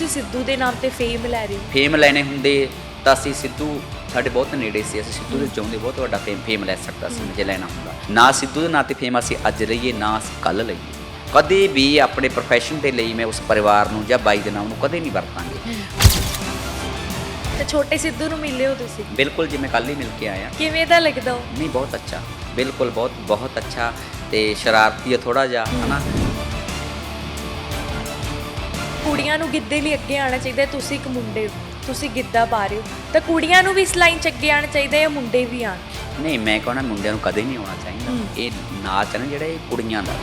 ਤੁਸੀਂ ਸਿੱਧੂ ਦੇ ਨਾਮ ਤੇ ਫੇਮ ਲੈ ਰਹੇ ਹੋ? ਫੇਮ ਲੈਣੇ ਹੁੰਦੇ ਤਾਂ ਅਸੀਂ ਸਿੱਧੂ ਸਾਡੇ ਬਹੁਤ ਨੇੜੇ ਸੀ ਅਸੀਂ ਸਿੱਧੂ ਦੇ ਚਾਹੁੰਦੇ ਬਹੁਤ ਵੱਡਾ ਫੇਮ ਫੇਮ ਲੈ ਸਕਦਾ ਸੀ ਜੇ ਲੈਣਾ ਹੁੰਦਾ। ਨਾ ਸਿੱਧੂ ਦੇ ਨਾਂ ਤੇ ਫੇਮ ਅਸੀਂ ਅੱਜ ਲਈਏ ਨਾ ਅਸੀਂ ਕੱਲ ਲਈਏ। ਕਦੇ ਵੀ ਆਪਣੇ ਪ੍ਰੋਫੈਸ਼ਨ ਦੇ ਲਈ ਮੈਂ ਉਸ ਪਰਿਵਾਰ ਨੂੰ ਜਾਂ ਬਾਈ ਦੇ ਨਾਮ ਨੂੰ ਕਦੇ ਨਹੀਂ ਵਰਤਾਂਗੇ। ਤੇ ਛੋਟੇ ਸਿੱਧੂ ਨੂੰ ਮਿਲੇ ਹੋ ਤੁਸੀਂ? ਬਿਲਕੁਲ ਜਿਵੇਂ ਕੱਲ ਹੀ ਮਿਲ ਕੇ ਆਇਆ। ਕਿਵੇਂ ਦਾ ਲੱਗਦਾ ਉਹ? ਨਹੀਂ ਬਹੁਤ ਅੱਛਾ। ਬਿਲਕੁਲ ਬਹੁਤ ਬਹੁਤ ਅੱਛਾ ਤੇ ਸ਼ਰਾਰਤੀ ਹੈ ਥੋੜਾ ਜਿਹਾ ਹਨਾ? ਕੁੜੀਆਂ ਨੂੰ ਗਿੱਧੇ ਲਈ ਅੱਗੇ ਆਉਣਾ ਚਾਹੀਦਾ ਹੈ, ਤੁਸੀਂ ਇੱਕ ਮੁੰਡੇ ਹੋ ਤੁਸੀਂ ਗਿੱਧਾ ਪਾ ਰਹੇ ਹੋ। ਤਾਂ ਕੁੜੀਆਂ ਨੂੰ ਵੀ ਇਸ ਲਾਈਨ 'ਚ ਅੱਗੇ ਆਉਣਾ ਚਾਹੀਦਾ ਹੈ ਮੁੰਡੇ ਵੀ ਆਣ ਨਹੀਂ ਮੈਂ ਕਹਣਾ ਮੁੰਡਿਆਂ ਨੂੰ ਕਦੇ ਨਹੀਂ ਆਉਣਾ ਚਾਹੀਦਾ। ਇਹ ਨਾਚ ਹੈ ਨਾ ਜਿਹੜਾ ਇਹ ਕੁੜੀਆਂ ਦਾ।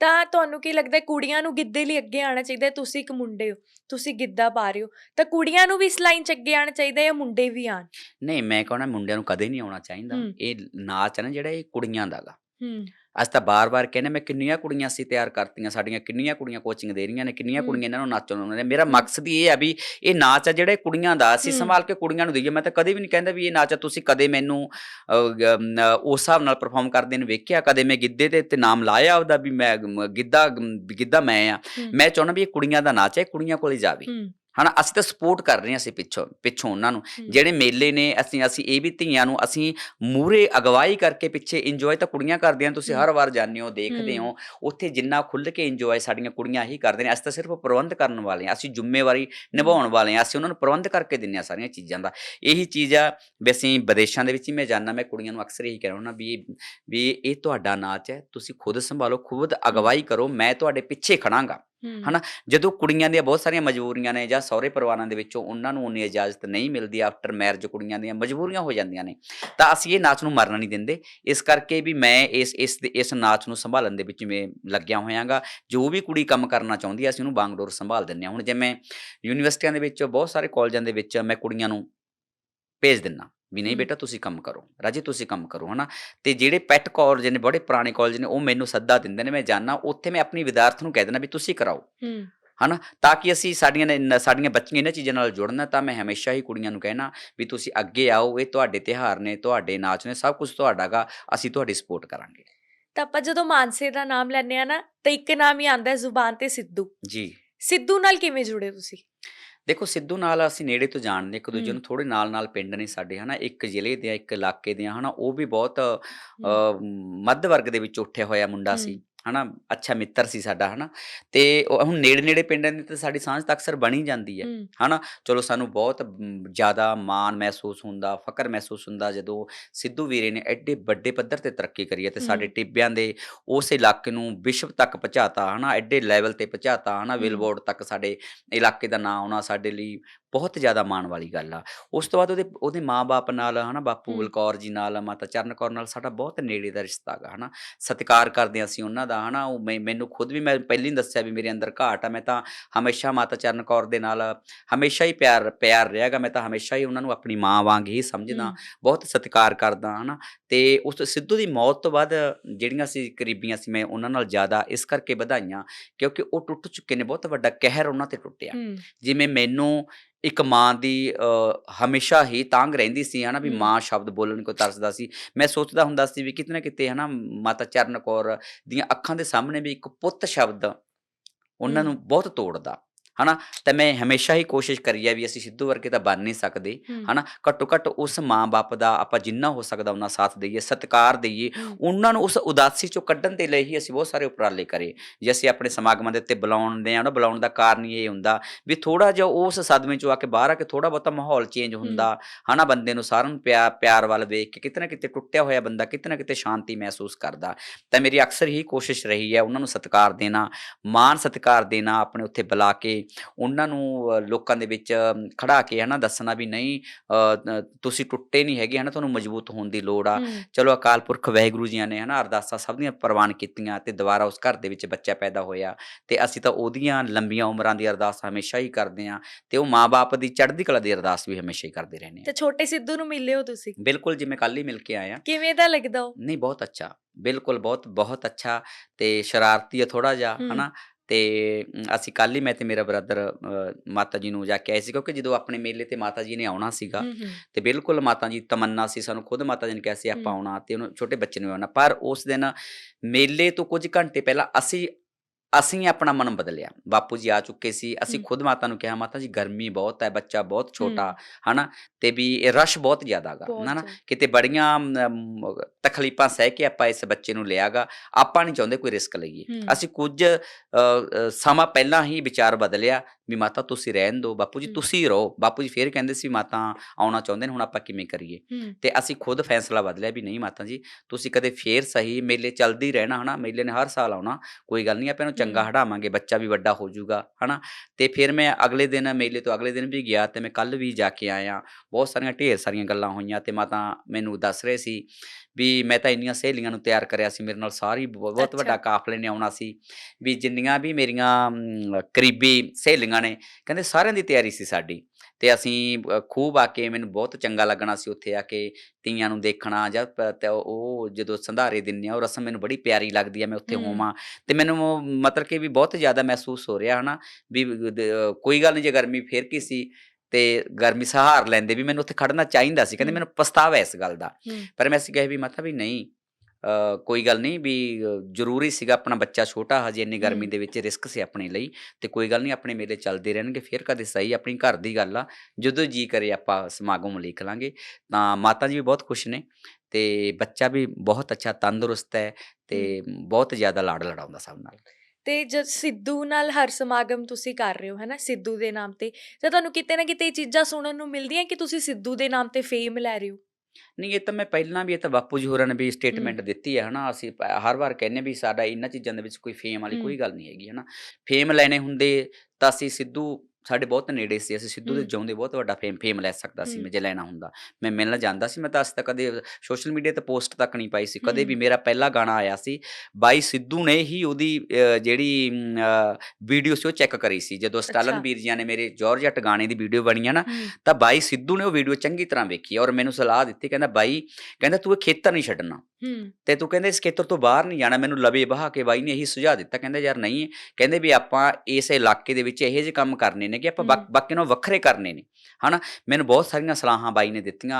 ਤਾਂ ਤੁਹਾਨੂੰ ਕੀ ਲੱਗਦਾ ਹੈ ਕੁੜੀਆਂ ਨੂੰ ਗਿੱਧੇ ਲਈ ਅੱਗੇ ਆਉਣਾ ਚਾਹੀਦਾ ਹੈ, ਤੁਸੀਂ ਇੱਕ ਮੁੰਡੇ ਹੋ? ਤੁਸੀਂ ਗਿੱਧਾ ਪਾ ਰਹੇ ਹੋ। ਤਾਂ ਕੁੜੀਆਂ ਨੂੰ ਵੀ ਇਸ ਲਾਈਨ 'ਚ ਅੱਗੇ ਆਉਣਾ ਚਾਹੀਦਾ ਹੈ ਮੁੰਡੇ ਵੀ ਆਣ ਨਹੀਂ ਮੈਂ ਕਹਣਾ ਮੁੰਡਿਆਂ ਨੂੰ ਕਦੇ ਨਹੀਂ ਆਉਣਾ ਚਾਹੀਦਾ। ਇਹ ਨਾਚ ਹੈ ਨਾ ਜਿਹੜਾ ਇਹ ਕੁੜੀਆਂ ਦਾ ਗਾ। ਹੂੰ। ਅੱਜ ਤਾਂ ਬਾਰ-ਬਾਰ ਕਹਿੰਦੇ ਮੈਂ ਕਿੰਨੀਆਂ ਕੁੜੀਆਂ ਸੀ ਤਿਆਰ ਕਰਤੀਆਂ ਸਾਡੀਆਂ ਕਿੰਨੀਆਂ ਕੁੜੀਆਂ ਕੋਚਿੰਗ ਦੇ ਰਹੀਆਂ ਨੇ ਕਿੰਨੀਆਂ। ਕੁੜੀਆਂ ਇਹਨਾਂ ਨੂੰ ਨਾਚਣ ਆਉਂਦੀਆਂ ਨੇ ਮੇਰਾ ਮਕਸਦ ਇਹ ਆ ਵੀ ਇਹ ਨਾਚ ਆ ਜਿਹੜਾ ਕੁੜੀਆਂ ਦਾ ਅਸੀਂ। ਸੰਭਾਲ ਕੇ ਕੁੜੀਆਂ ਨੂੰ ਦਈਏ ਮੈਂ ਤਾਂ ਕਦੇ ਵੀ ਨਹੀਂ ਕਹਿੰਦਾ ਵੀ ਇਹ ਨਾਚ ਆ ਤੁਸੀਂ ਕਦੇ ਮੈਨੂੰ ਉਸ ਹਿਸਾਬ ਨਾਲ ਪਰਫਾਰਮ ਕਰਦੇ ਨੂੰ ਵੇਖਿਆ ਕਦੇ ਮੈਂ ਗਿੱਧੇ ਦੇ ਤੇ ਨਾਮ ਲਾਇਆ ਉਹਦਾ ਵੀ ਮੈਂ ਗਿੱਧਾ ਗਿੱਧਾ ਮੈਂ ਆ। ਮੈਂ ਚਾਹੁੰਦਾ ਵੀ ਇਹ ਕੁੜੀਆਂ ਦਾ ਨਾਚ ਹੈ ਇਹ ਕੁੜੀਆਂ ਕੋਲੇ ਜਾਵੇ ਹਨਾ ਅਸੀਂ ਤਾਂ ਸਪੋਰਟ ਕਰ ਰਹੇ ਹਾਂ ਅਸੀਂ ਪਿੱਛੋਂ ਪਿੱਛੋਂ ਉਹਨਾਂ ਨੂੰ। ਜਿਹੜੇ ਮੇਲੇ ਨੇ ਅਸੀਂ ਅਸੀਂ ਇਹ ਵੀ ਧੀਆਂ ਨੂੰ ਅਸੀਂ ਮੂਰੇ ਅਗਵਾਈ ਕਰਕੇ ਪਿੱਛੇ ਇੰਜੋਏ ਤਾਂ ਕੁੜੀਆਂ ਕਰਦੀਆਂ ਤੁਸੀਂ। ਹਰ ਵਾਰ ਜਾਂਦੇ ਹੋ ਦੇਖਦੇ ਹੂੰ। ਉੱਥੇ ਜਿੰਨਾ ਖੁੱਲ੍ਹ ਕੇ ਇੰਜੋਏ ਸਾਡੀਆਂ ਕੁੜੀਆਂ ਹੀ ਕਰਦੇ ਨੇ ਅਸੀਂ ਤਾਂ ਸਿਰਫ ਪ੍ਰਬੰਧ ਕਰਨ ਵਾਲੇ ਹਾਂ ਅਸੀਂ ਜ਼ਿੰਮੇਵਾਰੀ ਨਿਭਾਉਣ ਵਾਲੇ ਹਾਂ ਅਸੀਂ ਉਹਨਾਂ ਨੂੰ ਪ੍ਰਬੰਧ ਕਰਕੇ ਦਿੰਦੇ ਹਾਂ ਸਾਰੀਆਂ ਚੀਜ਼ਾਂ ਦਾ ਇਹੀ ਚੀਜ਼ ਆ ਵੀ ਅਸੀਂ ਵਿਦੇਸ਼ਾਂ ਦੇ ਵਿੱਚ ਹੀ ਮੈਂ ਜਾਣਦਾ ਮੈਂ ਕੁੜੀਆਂ ਨੂੰ ਅਕਸਰ ਇਹੀ ਕਹਿਣਾ ਵੀ ਇਹ- ਵੀ ਇਹ ਤੁਹਾਡਾ ਨਾਚ ਹੈ ਤੁਸੀਂ ਖੁਦ ਸੰਭਾਲੋ ਖੁਦ ਅਗਵਾਈ ਕਰੋ ਮੈਂ ਤੁਹਾਡੇ ਪਿੱਛੇ ਖੜਾਂਗਾ ਹਨਾ, ਜਦੋਂ ਕੁੜੀਆਂ ਦੀਆਂ ਬਹੁਤ ਸਾਰੀਆਂ ਮਜਬੂਰੀਆਂ ਨੇ ਜਾਂ ਸਹੁਰੇ ਪਰਿਵਾਰਾਂ ਦੇ ਵਿੱਚੋਂ ਉਹਨਾਂ ਨੂੰ ਉਨੀ ਇਜਾਜ਼ਤ ਨਹੀਂ ਮਿਲਦੀ ਆਫਟਰ ਮੈਰਿਜ ਕੁੜੀਆਂ ਦੀਆਂ ਮਜਬੂਰੀਆਂ ਹੋ ਜਾਂਦੀਆਂ ਨੇ। ਤਾਂ ਅਸੀਂ ਇਹ ਨਾਚ ਨੂੰ ਮਰਨਾ ਨਹੀਂ ਦਿੰਦੇ। ਇਸ ਕਰਕੇ ਵੀ ਮੈਂ ਇਸ ਇਸ ਦੇ- ਇਸ ਨਾਚ ਨੂੰ ਸੰਭਾਲਣ ਦੇ ਵਿੱਚ ਮੈਂ ਲੱਗਿਆ ਹੋਇਆਗਾ। ਜੋ ਵੀ ਕੁੜੀ ਕੰਮ ਕਰਨਾ ਚਾਹੁੰਦੀ ਹੈ ਅਸੀਂ ਉਹਨੂੰ ਬਾਂਗਡੋਰ ਸੰਭਾਲ ਦਿੰਦੇ ਹਾਂ। ਹੁਣ ਜਿਵੇਂ ਯੂਨੀਵਰਸਿਟੀਆਂ ਦੇ ਵਿੱਚ ਬਹੁਤ ਸਾਰੇ ਕਾਲਜਾਂ ਦੇ ਵਿੱਚ ਮੈਂ ਕੁੜੀਆਂ ਨੂੰ ਭੇਜ ਦਿੰਨਾ ਵੀ ਨਹੀਂ। ਬੇਟਾ ਤੁਸੀਂ ਕੰਮ ਕਰੋ। ਰਾਜੀ ਤੁਸੀਂ ਕੰਮ ਕਰੋ ਹਨਾ? ਤੇ ਜਿਹੜੇ ਪੈਟ ਕਾਲਜ ਨੇ ਬੜੇ ਪੁਰਾਣੇ ਕਾਲਜ ਨੇ ਉਹ ਮੈਨੂੰ ਸੱਦਾ ਦਿੰਦੇ ਨੇ ਮੈਂ ਜਾਣਾ ਉੱਥੇ ਮੈਂ ਆਪਣੀ ਵਿਦਿਆਰਥੀ ਨੂੰ ਕਹਿ ਦੇਣਾ ਵੀ ਤੁਸੀਂ ਕਰਾਓ ਹੂੰ। ਹਨਾ? ਤਾਂ ਕਿ ਅਸੀਂ ਸਾਡੀਆਂ ਨੇ- ਸਾਡੀਆਂ ਬੱਚੀਆਂ ਇਹਨਾਂ ਚੀਜ਼ਾਂ ਨਾਲ ਜੁੜਨ ਤਾਂ ਮੈਂ ਹਮੇਸ਼ਾ ਹੀ ਕੁੜੀਆਂ ਨੂੰ ਕਹਿਣਾ ਵੀ ਤੁਸੀਂ ਅੱਗੇ ਆਓ ਇਹ ਤੁਹਾਡੇ ਤਿਉਹਾਰ ਨੇ ਤੁਹਾਡੇ ਨਾਚ ਨੇ ਸਭ ਕੁਝ ਤੁਹਾਡਾਗਾ ਅਸੀਂ ਤੁਹਾਡੀ ਸਪੋਰਟ ਕਰਾਂਗੇ। ਤਾਂ ਆਪਾਂ ਜਦੋਂ ਮਾਨਸੇ ਦਾ ਨਾਮ ਲੈਂਦੇ ਆ ਨਾ ਤਾਂ ਇੱਕ ਨਾਮ ਹੀ ਆਂਦਾ ਹੈ ਜ਼ੁਬਾਨ ਤੇ ਸਿੱਧੂ। ਜੀ। ਸਿੱਧੂ ਨਾਲ ਕਿਵੇਂ ਜੁੜੇ ਤੁਸੀਂ? ਦੇਖੋ ਸਿੱਧੂ ਨਾਲ ਅਸੀਂ ਨੇੜੇ ਤੋਂ ਜਾਣਦੇ ਇੱਕ ਦੂਜੇ। ਨੂੰ ਥੋੜੇ ਨਾਲ ਨਾਲ ਪਿੰਡ ਨੇ ਸਾਡੇ ਹਨਾ ਇੱਕ ਜ਼ਿਲ੍ਹੇ ਦੇ ਆ, ਇੱਕ ਇਲਾਕੇ ਦੇ ਆ, ਹਨਾ ਉਹ ਵੀ ਬਹੁਤ ਅ, ਮੱਧ ਵਰਗ ਦੇ ਵਿੱਚ ਉੱਠਿਆ ਹੋਇਆ ਮੁੰਡਾ ਸੀ। ਹਨਾ ਅੱਛਾ ਮਿੱਤਰ ਸੀ ਸਾਡਾ ਹਨਾ। ਤੇ ਉਹ ਹੁਣ ਨੇੜੇ ਨੇੜੇ ਪਿੰਡਾਂ ਦੀ ਤਾਂ ਸਾਡੀ ਸਾਂਝ ਤਾਂ ਅਕਸਰ ਬਣੀ ਜਾਂਦੀ ਹੈ ਹਨਾ। ਚਲੋ ਸਾਨੂੰ ਬਹੁਤ ਜ਼ਿਆਦਾ ਮਾਣ ਮਹਿਸੂਸ ਹੁੰਦਾ ਫਖਰ ਮਹਿਸੂਸ ਹੁੰਦਾ ਜਦੋਂ ਸਿੱਧੂ ਵੀਰੇ ਨੇ ਐਡੇ ਵੱਡੇ ਪੱਧਰ ਤੇ ਤਰੱਕੀ ਕਰੀ ਹੈ ਤੇ ਸਾਡੇ। ਟਿੱਬਿਆਂ ਦੇ ਉਸ ਇਲਾਕੇ ਨੂੰ ਵਿਸ਼ਵ ਤੱਕ ਪਹੁੰਚਾਤਾ ਹਨਾ। ਐਡੇ ਲੈਵਲ ਤੇ ਪਹੁੰਚਾਤਾ ਹਨਾ। ਬਿਲਬੋਰਡ ਤੱਕ ਸਾਡੇ ਇਲਾਕੇ ਦਾ ਨਾਂ ਆਉਣਾ ਸਾਡੇ ਲਈ ਬਹੁਤ ਜ਼ਿਆਦਾ ਮਾਣ ਵਾਲੀ ਗੱਲ ਆ। ਉਸ ਤੋਂ ਬਾਅਦ ਉਹਦੇ ਉਹਦੇ ਮਾਪੇ ਨਾਲ ਹਨਾ ਬਾਪੂ। ਬਲਕੌਰ ਜੀ ਨਾਲ ਮਾਤਾ ਚਰਨ ਕੌਰ ਨਾਲ ਸਾਡਾ ਬਹੁਤ ਨੇੜੇ ਦਾ ਰਿਸ਼ਤਾ ਹੈਗਾ ਹਨਾ। ਸਤਿਕਾਰ ਕਰਦੇ ਅਸੀਂ ਉਹਨਾਂ ਦਾ ਹਨਾ। ਉਹ ਮੈਨੂੰ ਖੁਦ ਵੀ ਮੈਂ ਪਹਿਲਾਂ ਹੀ ਦੱਸਿਆ ਵੀ ਮੇਰੇ ਅੰਦਰ ਘਾਟ ਆ ਮੈਂ ਤਾਂ ਹਮੇਸ਼ਾ ਮਾਤਾ ਚਰਨ ਕੌਰ ਦੇ ਨਾਲ ਹਮੇਸ਼ਾ ਹੀ ਪਿਆਰ ਪਿਆਰ ਰਿਹਾਗਾ ਮੈਂ ਤਾਂ ਹਮੇਸ਼ਾ ਹੀ ਉਹਨਾਂ ਨੂੰ ਆਪਣੀ ਮਾਂ ਵਾਂਗ ਹੀ ਸਮਝਦਾ ਬਹੁਤ ਸਤਿਕਾਰ ਕਰਦਾ ਹਨਾ। ਤੇ ਉਸ ਸਿੱਧੂ ਦੀ ਮੌਤ ਤੋਂ ਬਾਅਦ ਜਿਹੜੀਆਂ ਸੀ ਕਰੀਬੀਆਂ ਸੀ ਮੈਂ ਉਹਨਾਂ ਨਾਲ ਜ਼ਿਆਦਾ ਇਸ ਕਰਕੇ ਵਧਾਈਆਂ ਕਿਉਂਕਿ ਉਹ ਟੁੱਟ ਚੁੱਕੇ ਨੇ ਬਹੁਤ ਵੱਡਾ ਕਹਿਰ ਉਹਨਾਂ ਤੇ ਟੁੱਟਿਆ। ਜਿਵੇਂ ਮੈਨੂੰ ਇੱਕ ਮਾਂ ਦੀ ਹਮੇਸ਼ਾ ਹੀ ਤਾਂਗ ਰਹਿੰਦੀ ਸੀ ਹਨਾ ਵੀ। ਮਾਂ ਸ਼ਬਦ ਬੋਲਣ ਕੋ ਤਰਸਦਾ ਸੀ ਮੈਂ ਸੋਚਦਾ ਹੁੰਦਾ ਸੀ ਵੀ ਕਿਤੇ ਨਾ ਕਿਤੇ ਹਨਾ ਮਾਤਾ ਚਰਨ ਕੌਰ ਦੀਆਂ ਅੱਖਾਂ ਦੇ ਸਾਹਮਣੇ ਵੀ ਇੱਕ ਪੁੱਤ ਸ਼ਬਦ ਉਹਨਾਂ। ਨੂੰ ਬਹੁਤ ਤੋੜਦਾ ਹਨਾ? ਤੇ ਮੈਂ ਹਮੇਸ਼ਾ ਹੀ ਕੋਸ਼ਿਸ਼ ਕਰੀ ਹੈ ਵੀ ਅਸੀਂ ਸਿੱਧੂ ਵਰਗੇ ਤਾਂ ਬਣ ਨਹੀਂ ਸਕਦੇ। ਹਨਾ? ਘੱਟੋ ਘੱਟ ਉਸ ਮਾਂ-ਬਾਪ ਦਾ ਆਪਾਂ ਜਿੰਨਾ ਹੋ ਸਕਦਾ ਉਹਨਾਂ ਸਾਥ ਦਈਏ ਸਤਿਕਾਰ ਦਈਏ। ਉਹਨਾਂ ਨੂੰ ਉਸ ਉਦਾਸੀ ਚੋਂ ਕੱਢਣ ਦੇ ਲਈ ਹੀ ਅਸੀਂ ਬਹੁਤ ਸਾਰੇ ਉਪਰਾਲੇ ਕਰੇ। ਜੇ ਅਸੀਂ ਆਪਣੇ ਸਮਾਗਮਾਂ ਦੇ ਉੱਤੇ ਬੁਲਾਉਂਦੇ ਆ ਨਾ ਬੁਲਾਉਣ ਦਾ ਕਾਰਨ ਇਹ ਹੁੰਦਾ ਵੀ ਥੋੜਾ ਜਿਹਾ ਉਸ ਸਦਮੇ ਚੋਂ ਆ ਕੇ ਬਾਹਰ ਆ ਕੇ ਥੋੜਾ ਬਹੁਤਾ ਮਾਹੌਲ ਚੇਂਜ ਹੁੰਦਾ। ਹਨਾ? ਬੰਦੇ ਨੂੰ ਸਾਰਿਆਂ ਨੂੰ ਪਿਆਰ ਪਿਆਰ ਵੱਲ ਵੇਖ ਕੇ ਕਿਤੇ ਨਾ ਕਿਤੇ ਟੁੱਟਿਆ ਹੋਇਆ ਬੰਦਾ ਕਿਤੇ ਨਾ ਕਿਤੇ ਸ਼ਾਂਤੀ ਮਹਿਸੂਸ ਕਰਦਾ। ਤਾਂ ਮੇਰੀ ਅਕਸਰ ਹੀ ਕੋਸ਼ਿਸ਼ ਰਹੀ ਹੈ ਉਹਨਾਂ ਨੂੰ ਸਤਿਕਾਰ ਦੇਣਾ ਮਾਣ ਸਤਿਕਾਰ ਦੇਣਾ ਆਪਣੇ ਉੱਥੇ ਬੁਲਾ ਕੇ ਉਹਨਾਂ ਨੂੰ ਲੋਕਾਂ ਦੇ ਵਿੱਚ ਖੜਾ ਕੇ ਹਨਾ ਦੱਸਣਾ ਵੀ ਨਹੀਂ ਤ- ਤੁਸੀਂ ਟੁੱਟੇ ਨਹੀਂ ਹੈਗੇ ਹਨਾ ਤੁਹਾਨੂੰ ਮਜ਼ਬੂਤ ਹੋਣ ਦੀ ਲੋੜ ਆ। ਚਲੋ ਅਕਾਲ ਪੁਰਖ ਵਾਹਿਗੁਰੂ ਜੀਆਂ ਨੇ ਹਨਾ ਅਰਦਾਸਾਂ ਸਭ ਦੀਆਂ ਪ੍ਰਵਾਨ ਕੀਤੀਆਂ ਤੇ ਦੁਬਾਰਾ ਉਸ ਘਰ ਦੇ ਵਿੱਚ ਬੱਚਾ ਪੈਦਾ ਹੋਇਆ ਤੇ ਅਸੀਂ ਤਾਂ ਉਹਦੀਆਂ ਲੰਬੀਆਂ ਉਮਰਾਂ ਦੀ ਅਰਦਾਸ ਹਮੇਸ਼ਾ ਹੀ ਕਰਦੇ ਹਾਂ ਤੇ ਉਹ ਮਾਪੇ ਦੀ ਚੜ੍ਹਦੀ ਕਲਾ ਦੀ ਅਰਦਾਸ ਵੀ ਹਮੇਸ਼ਾ ਹੀ ਕਰਦੇ ਰਹਿੰਦੇ ਤੇ ਹਾਂ ਛੋਟੇ ਸਿੱਧੂ ਨੂੰ ਮਿਲੇ ਹੋ ਤੁਸੀਂ? ਬਿਲਕੁਲ ਜਿਵੇਂ ਕੱਲ ਹੀ ਮਿਲ ਕੇ ਆਇਆ। ਕਿਵੇਂ ਦਾ ਲੱਗਦਾ ਉਹ? ਨਹੀਂ ਬਹੁਤ ਅੱਛਾ। ਬਿਲਕੁਲ ਬਹੁਤ ਬਹੁਤ ਅੱਛਾ ਤੇ ਸ਼ਰਾਰਤੀ ਹੈ ਥੋੜਾ ਜਿਹਾ। ਹਨਾ ਤੇ ਅਸੀਂ ਕੱਲ ਹੀ ਮੈਂ ਤੇ ਮੇਰਾ ਬ੍ਰਦਰ ਮਾਤਾ ਜੀ ਨੂੰ ਜਾ ਕੇ ਆਏ ਸੀ ਕਿਉਂਕਿ ਜਦੋਂ ਆਪਣੇ ਮੇਲੇ ਤੇ ਮਾਤਾ ਜੀ ਨੇ ਆਉਣਾ ਸੀਗਾ ਤੇ ਬਿਲਕੁਲ ਮਾਤਾ ਜੀ ਤਮੰਨਾ ਸੀ ਸਾਨੂੰ ਖੁਦ ਮਾਤਾ ਜੀ ਨੇ ਕਿਹਾ ਸੀ ਆਪਾਂ। ਆਉਣਾ ਤੇ ਉਹਨੂੰ ਛੋਟੇ ਬੱਚੇ ਨੂੰ ਆਉਣਾ ਪਰ ਉਸ ਦਿਨ ਮੇਲੇ ਤੋਂ ਕੁਝ ਘੰਟੇ ਪਹਿਲਾਂ ਅਸੀਂ ਅਸੀਂ ਆਪਣਾ ਮਨ ਬਦਲਿਆ ਬਾਪੂ ਜੀ ਆ ਚੁੱਕੇ ਸੀ ਅਸੀਂ। ਖੁਦ ਮਾਤਾ ਨੂੰ ਕਿਹਾ ਮਾਤਾ ਜੀ ਗਰਮੀ ਬਹੁਤ ਹੈ ਬੱਚਾ ਬਹੁਤ ਛੋਟਾ। ਹਨਾ ਤੇ ਵੀ ਇਹ ਰਸ਼ ਬਹੁਤ ਜ਼ਿਆਦਾ ਗਾ ਬਹੁਤ ਹਨਾ। ਕਿਤੇ ਬੜੀਆਂ ਤਕਲੀਫਾਂ ਸਹਿ ਕੇ ਆਪਾਂ ਇਸ ਬੱਚੇ ਨੂੰ ਲਿਆਗਾ ਆਪਾਂ ਨਹੀਂ ਚਾਹੁੰਦੇ ਕੋਈ ਰਿਸਕ ਲਈਏ। ਅਸੀਂ ਕੁਝ ਸਮਾਂ ਪਹਿਲਾਂ ਹੀ ਵਿਚਾਰ ਬਦਲਿਆ ਵੀ ਮਾਤਾ ਤੁਸੀਂ ਰਹਿਣ ਦਿਓ ਬਾਪੂ ਜੀ। ਤੁਸੀਂ ਰਹੋ। ਬਾਪੂ ਜੀ ਫੇਰ ਕਹਿੰਦੇ ਸੀ ਮਾਤਾ ਆਉਣਾ ਚਾਹੁੰਦੇ ਨੇ ਹੁਣ ਆਪਾਂ ਕਿਵੇਂ ਕਰੀਏ? ਤੇ ਅਸੀਂ ਖੁਦ ਫੈਸਲਾ ਬਦਲਿਆ ਵੀ ਨਹੀਂ ਮਾਤਾ ਜੀ ਤੁਸੀਂ ਕਦੇ ਫੇਰ ਸਹੀ ਮੇਲੇ ਚੱਲਦੀ ਰਹਿਣਾ ਹਨਾ? ਮੇਲੇ ਨੇ ਹਰ ਸਾਲ ਆਉਣਾ ਕੋਈ ਗੱਲ ਨਹੀਂ ਆਪਾਂ ਇਹਨੂੰ ਚੰਗਾ। ਹਟਾਵਾਂਗੇ ਬੱਚਾ ਵੀ ਵੱਡਾ ਹੋ ਜਾਊਗਾ ਹਨਾ? ਤੇ ਫਿਰ ਮੈਂ ਅਗਲੇ ਦਿਨ ਮੇਲੇ ਤੋਂ ਅਗਲੇ ਦਿਨ ਵੀ ਗਿਆ ਤੇ ਮੈਂ ਕੱਲ ਵੀ ਜਾ ਕੇ ਆਇਆ। ਬਹੁਤ ਸਾਰੀਆਂ ਢੇਰ ਸਾਰੀਆਂ ਗੱਲਾਂ ਹੋਈਆਂ ਤੇ ਮਾਤਾ ਮੈਨੂੰ ਦੱਸ ਰਹੇ ਸੀ ਵੀ ਮੈਂ ਤਾਂ ਇੰਨੀਆਂ ਸਹੇਲੀਆਂ ਨੂੰ ਤਿਆਰ ਕਰਿਆ ਸੀ ਮੇਰੇ ਨਾਲ ਸਾਰੀ ਬਹੁ- ਬਹੁਤ ਵੱਡਾ। ਕਾਫਲੇ ਨੇ ਆਉਣਾ ਸੀ ਵੀ ਜਿੰਨੀਆਂ ਵੀ ਮੇਰੀਆਂ ਕਰੀਬੀ ਸਹੇਲੀਆਂ ਨੇ ਕਹਿੰਦੇ ਸਾਰਿਆਂ ਦੀ ਤਿਆਰੀ ਸੀ ਸਾਡੀ ਤੇ ਅਸੀਂ ਖੂਬ ਆ ਕੇ ਮੈਨੂੰ ਬਹੁਤ ਚੰਗਾ ਲੱਗਣਾ ਸੀ ਉੱਥੇ ਆ ਕੇ ਤੀਆਂ ਨੂੰ ਦੇਖਣਾ ਜਾਂ ਉਹ ਜਦੋਂ ਸੰਧਾਰੇ ਦਿੰਦੇ ਆ ਉਹ ਰਸਮ ਮੈਨੂੰ ਬੜੀ ਪਿਆਰੀ ਲੱਗਦੀ ਆ ਮੈਂ ਉੱਥੇ। ਹੋਵਾਂ ਤੇ ਮੈਨੂੰ ਮਤਲਬ ਕਿ ਵੀ ਬਹੁਤ ਜ਼ਿਆਦਾ ਮਹਿਸੂਸ ਹੋ ਰਿਹਾ ਹਨਾ ਵੀ ਕੋਈ ਗੱਲ ਨਹੀਂ ਜੇ ਗਰਮੀ ਫੇਰ ਕੀ ਸੀ ਤੇ ਗਰਮੀ ਸਹਾਰ ਲੈਂਦੇ ਵੀ ਮੈਨੂੰ ਉੱਥੇ ਖੜਨਾ ਚਾਹੀਦਾ ਸੀ ਕਹਿੰਦੇ। ਮੈਨੂੰ ਪਛਤਾਵਾ ਹੈ ਇਸ ਗੱਲ ਦਾ ਪਰ ਮੈਂ ਅਸੀਂ ਕਹੇ ਵੀ ਮਤਲਬ ਵੀ ਨਹੀਂ ਕੋਈ ਗੱਲ ਨਹੀਂ ਵੀ ਜ਼ਰੂਰੀ ਸੀਗਾ ਆਪਣਾ ਬੱਚਾ ਛੋਟਾ ਹਜੇ ਇੰਨੀ ਗਰਮੀ। ਦੇ ਵਿੱਚ ਰਿਸਕ ਸੀ ਆਪਣੇ ਲਈ ਤੇ ਕੋਈ ਗੱਲ ਨਹੀਂ ਆਪਣੇ ਮੇਲੇ ਚੱਲਦੇ ਰਹਿਣਗੇ ਫਿਰ ਕਦੇ ਸਹੀ ਆਪਣੀ ਘਰ ਦੀ ਗੱਲ ਆ ਜਦੋਂ ਜੀ ਕਰੇ ਆਪਾਂ ਸਮਾਗਮ ਲਿਖ ਲਾਂਗੇ ਤਾਂ ਮਾਤਾ ਜੀ ਵੀ ਬਹੁਤ ਖੁਸ਼ ਨੇ ਤੇ ਬੱਚਾ ਵੀ ਬਹੁਤ ਅੱਛਾ ਤੰਦਰੁਸਤ ਹੈ ਤੇ ਬਹੁਤ ਜ਼ਿਆਦਾ ਲਾਡ ਲੜਾਉਂਦਾ ਸਭ ਨਾਲ ਤੇ ਜਦ ਸਿੱਧੂ ਨਾਲ ਹਰ ਸਮਾਗਮ ਤੁਸੀਂ ਕਰ ਰਹੇ ਹੋ ਹੈਨਾ? ਸਿੱਧੂ ਦੇ ਨਾਮ ਤੇ। ਤਾਂ ਤੁਹਾਨੂੰ ਕਿਤੇ ਨਾ ਕਿਤੇ ਇਹ ਚੀਜ਼ਾਂ ਸੁਣਨ ਨੂੰ ਮਿਲਦੀਆਂ ਕਿ ਤੁਸੀਂ ਸਿੱਧੂ ਦੇ ਨਾਮ ਤੇ ਫੇਮ ਲੈ ਰਹੇ ਹੋ? ਨਹੀਂ ਇਹ ਤਾਂ ਮੈਂ ਪਹਿਲਾਂ ਵੀ ਇਹ ਤਾਂ ਬਾਪੂ ਜੀ ਹੋਰਾਂ ਨੇ ਵੀ ਸਟੇਟਮੈਂਟ ਦਿੱਤੀ ਹੈ ਹਨਾ? ਅਸੀਂ ਹਰ ਵਾਰ ਕਹਿੰਨੇ ਵੀ ਸਾਡਾ ਇਹਨਾਂ ਚੀਜ਼ਾਂ ਦੇ ਵਿੱਚ ਕੋਈ ਫੇਮ ਵਾਲੀ ਕੋਈ। ਗੱਲ ਨਹੀਂ ਹੈਗੀ ਹਨਾ? ਫੇਮ ਲੈਣੇ ਹੁੰਦੇ ਤਾਂ ਅਸੀਂ ਸਿੱਧੂ ਸਾਡੇ ਬਹੁਤ ਨੇੜੇ ਸੀ ਅਸੀਂ ਸਿੱਧੂ ਦੇ। ਜਿਉਂਦੇ ਬਹੁਤ ਵੱਡਾ ਫੇਮ ਫੇਮ ਲੈ ਸਕਦਾ ਸੀ। ਮੈਂ ਜੇ ਲੈਣਾ ਹੁੰਦਾ। ਮੈਂ ਮਿਲਣ ਜਾਂਦਾ ਸੀ ਮੈਂ ਤਾਂ ਅੱਜ ਤੱਕ ਕਦੇ ਸੋਸ਼ਲ ਮੀਡੀਆ ਤੇ ਪੋਸਟ ਤੱਕ ਨਹੀਂ ਪਾਈ ਸੀ। ਕਦੇ ਵੀ। ਮੇਰਾ ਪਹਿਲਾ ਗਾਣਾ ਆਇਆ ਸੀ ਬਾਈ ਸਿੱਧੂ ਨੇ ਹੀ ਉਹਦੀ ਜਿਹੜੀ ਵੀਡੀਓ ਸੀ ਉਹ ਚੈੱਕ ਕਰੀ ਸੀ। ਜਦੋਂ ਸਟਾਲਨ। ਵੀਰ ਜੀਆਂ ਨੇ ਮੇਰੇ ਜੌਰਜਟ ਗਾਣੇ ਦੀ ਵੀਡੀਓ ਬਣੀ ਆ ਨਾ ਤਾਂ ਬਾਈ ਸਿੱਧੂ ਨੇ ਉਹ ਵੀਡੀਓ ਚੰਗੀ ਤਰ੍ਹਾਂ ਵੇਖੀ ਔਰ ਮੈਨੂੰ ਸਲਾਹ ਦਿੱਤੀ ਕਹਿੰਦਾ ਬਾਈ ਕਹਿੰਦਾ ਤੂੰ ਇਹ ਖੇਤਰ ਨਹੀਂ ਛੱਡਣਾ। ਤੇ ਤੂੰ ਕਹਿੰਦੇ ਇਸ ਖੇਤਰ ਤੋਂ ਬਾਹਰ ਨਹੀਂ ਜਾਣਾ। ਮੈਨੂੰ ਲਵੇ ਬਹਾ ਕੇ ਬਾਈ ਨੇ ਇਹੀ ਸੁਝਾਅ ਦਿੱਤਾ। ਕਹਿੰਦਾ ਯਾਰ ਨਹੀਂ। ਕਹਿੰਦੇ ਵੀ ਆਪਾਂ ਇਸ ਇਲਾਕੇ ਦੇ ਵਿੱਚ ਇਹੋ ਜਿਹੇ ਕੰਮ ਕਰਨੇ ਨੇ ਕਿ ਆਪਾਂ ਬਾਕ- ਨਾਲੋਂ ਵੱਖਰੇ ਕਰਨੇ ਨੇ। ਹਨਾ? ਮੈਨੂੰ ਬਹੁਤ ਸਾਰੀਆਂ ਸਲਾਹਾਂ ਬਾਈ ਨੇ ਦਿੱਤੀਆਂ।